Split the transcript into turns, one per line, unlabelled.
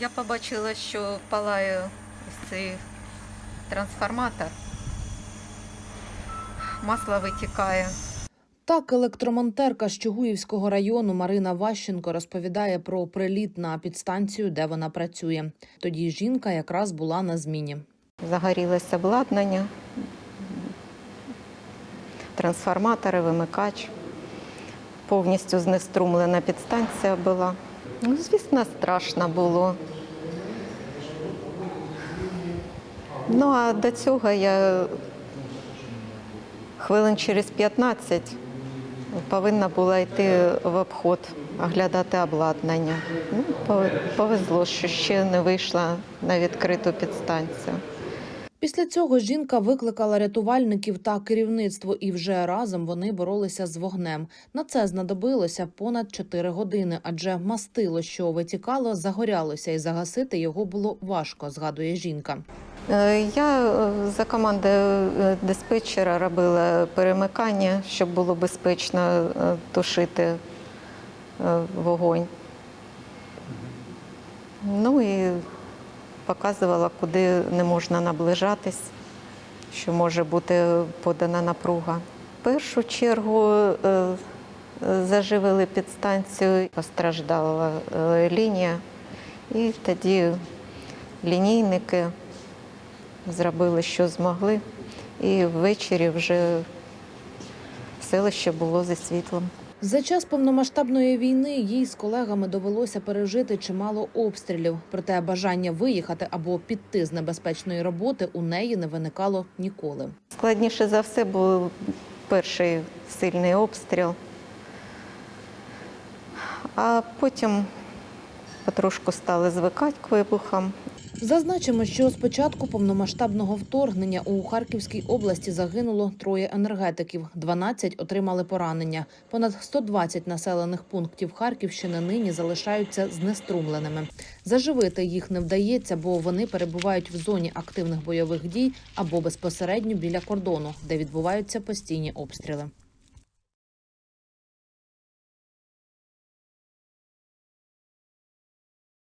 Я побачила, що палає ось цей трансформатор. Масло витікає.
Так, електромонтерка з Чугуївського району Марина Ващенко розповідає про приліт на підстанцію, де вона працює. Тоді жінка якраз була на зміні.
Загорілося обладнання, трансформатори, вимикач. Повністю знеструмлена підстанція була. Ну, звісно, страшно було. Ну, а до цього я хвилин через 15 повинна була йти в обход, оглядати обладнання. Ну, повезло, що ще не вийшла на відкриту підстанцію.
Після цього жінка викликала рятувальників та керівництво, і вже разом вони боролися з вогнем. На це знадобилося понад 4 години, адже мастило, що витікало, загорялося, і загасити його було важко, згадує жінка.
Е, Я е, за командою е, диспетчера робила перемикання, щоб було безпечно тушити вогонь. Ну і показувала, куди не можна наближатись, що може бути подана напруга. В першу чергу е, заживили підстанцію, постраждала е, лінія, і тоді лінійники зробили, що змогли, і ввечері вже селище було зі світлом.
За час повномасштабної війни їй з колегами довелося пережити чимало обстрілів. Проте бажання виїхати або піти з небезпечної роботи у неї не виникало ніколи.
Складніше за все був перший сильний обстріл, а потім потрошку стали звикати к вибухам.
Зазначимо, що з початку повномасштабного вторгнення у Харківській області загинуло троє енергетиків, 12 отримали поранення. Понад 120 населених пунктів Харківщини нині залишаються знеструмленими. Заживити їх не вдається, бо вони перебувають в зоні активних бойових дій або безпосередньо біля кордону, де відбуваються постійні обстріли.